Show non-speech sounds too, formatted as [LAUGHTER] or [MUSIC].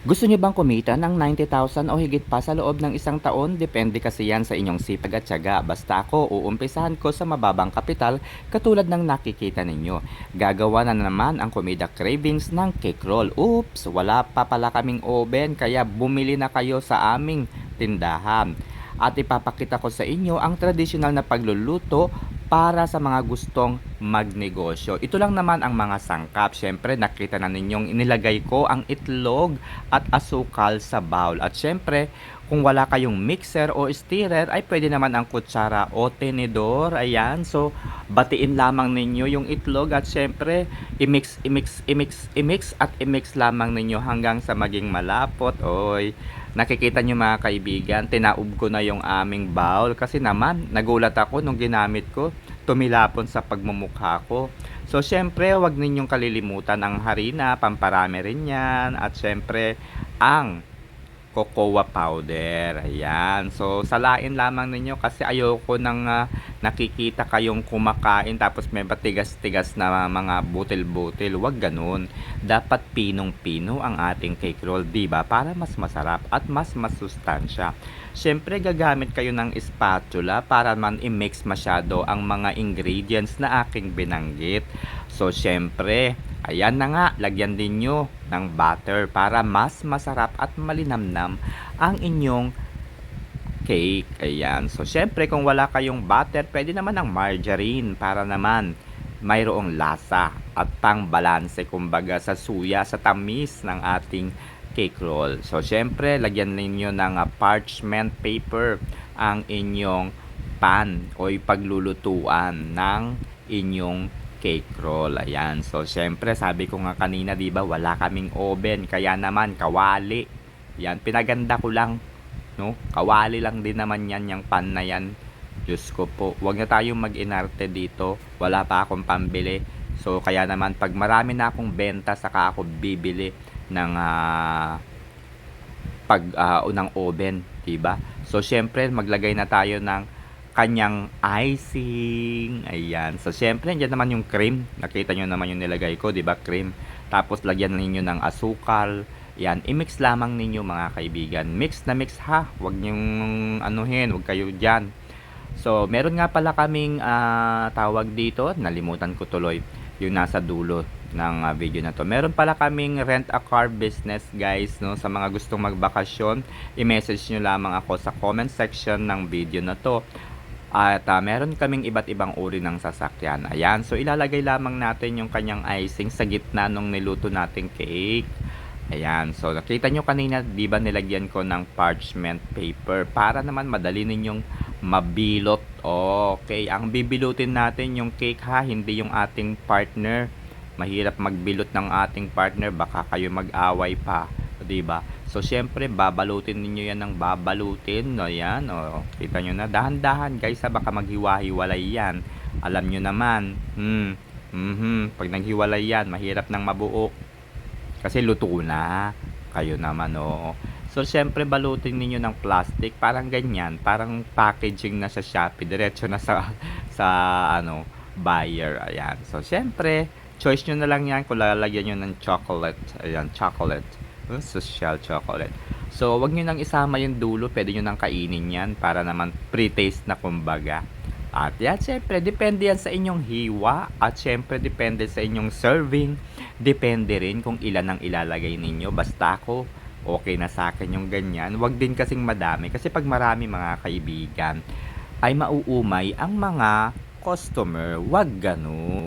Gusto niyo bang kumita ng 90,000 o higit pa sa loob ng isang taon? Depende kasi yan sa inyong sipag at tiyaga. Basta ako, uumpisahan ko sa mababang kapital katulad ng nakikita ninyo. Gagawa na naman ang Comida Cravings ng cake roll. Oops, wala pa pala kaming oven kaya bumili na kayo sa aming tindahan. At ipapakita ko sa inyo ang tradisyonal na pagluluto para sa mga gustong magnegosyo. Ito lang naman ang mga sangkap. Siyempre, nakita na ninyong inilagay ko ang itlog at asukal sa bowl. At siyempre, kung wala kayong mixer o stirrer, ay pwede naman ang kutsara o tenedor. Ayan. So, batiin lamang ninyo yung itlog at siyempre, i-mix, i-mix, i-mix, i-mix at i-mix lamang ninyo hanggang sa maging malapot. Oy, nakikita nyo mga kaibigan, tinaob ko na yung aming bowl kasi naman, nagulat ako nung ginamit ko, tumilapon sa pagmumukha ko. So, syempre, wag ninyong kalilimutan ang harina, pamparami rin yan, at syempre, ang cocoa powder. Ayan. So, salain lamang ninyo kasi ayoko nang ah, nakikita kayong kumakain tapos may batigas-tigas na mga butil-butil. Huwag ganun. Dapat pinong-pino ang ating cake roll, ba? Para mas masarap at mas masustansya. Siyempre, gagamit kayo ng spatula para man i-mix masyado ang mga ingredients na aking binanggit. So, siyempre, ayan na nga, lagyan din nyo ng butter para mas masarap at malinamnam ang inyong cake. Ayan. So, syempre, kung wala kayong butter, pwede naman ang margarine para naman mayroong lasa at pang balanse kumbaga sa suya, sa tamis ng ating cake roll. So, syempre, lagyan ninyo ng ah, parchment paper ang inyong pan o ipaglulutuan ng inyong cake roll. Ayan. So, syempre, sabi ko nga kanina, di ba, wala kaming oven. Kaya naman, kawali. Yan, pinaganda ko lang. No? Kawali lang din naman yan, yung pan na yan. Diyos ko po. Huwag na tayong mag-inarte dito. Wala pa akong pambili. So, kaya naman, pag marami na akong benta, saka ako bibili ng ah, pag ah, unang oven, 'di ba? So syempre maglagay na tayo ng kanyang icing. Ayan. So syempre nandiyan naman yung cream. Nakita nyo naman yung nilagay ko, 'di ba? Cream. Tapos lagyan ninyo ng asukal. Yan, i-mix lamang ninyo mga kaibigan. Mix na mix ha. Huwag niyong anuhin, huwag kayo diyan. So, meron nga pala kaming ah, tawag dito, nalimutan ko tuloy yung nasa dulo ng ah, video na to. Meron pala kaming rent a car business guys, no? Sa mga gustong magbakasyon, i-message nyo lamang ako sa comment section ng video na to. At ah, meron kaming iba't ibang uri ng sasakyan. Ayan, so ilalagay lamang natin yung kanyang icing sa gitna nung niluto nating cake. Ayan, so nakita nyo kanina, di ba nilagyan ko ng parchment paper para naman madali ninyong mabilot. Okay, ang bibilutin natin yung cake ha, hindi yung ating partner. Mahirap magbilot ng ating partner, baka kayo mag-away pa, 'di ba? So syempre, babalutin ninyo 'yan ng babalutin, no? Yan, oh. Kita nyo na dahan-dahan, guys, baka maghiwa-hiwalay 'yan. Alam nyo naman. Hmm. Mhm. Pag naghiwalay 'yan, mahirap nang mabuo. Kasi luto na. Kayo naman, oo. So, syempre, balutin ninyo ng plastic. Parang ganyan. Parang packaging na sa Shopee. Diretso na sa, [LAUGHS] sa ano, buyer. Ayan. So, syempre, choice nyo na lang yan kung lalagyan nyo ng chocolate. Ayan, chocolate. Social chocolate. So, wag nyo nang isama yung dulo. Pwede nyo nang kainin yan para naman pre-taste na kumbaga. At yan, syempre, depende yan sa inyong hiwa. At syempre, depende sa inyong serving. Depende rin kung ilan ang ilalagay ninyo. Basta ako, okay na sa akin yung ganyan. Huwag din kasing madami. Kasi pag marami mga kaibigan, ay mauumay ang mga customer. Huwag ganun.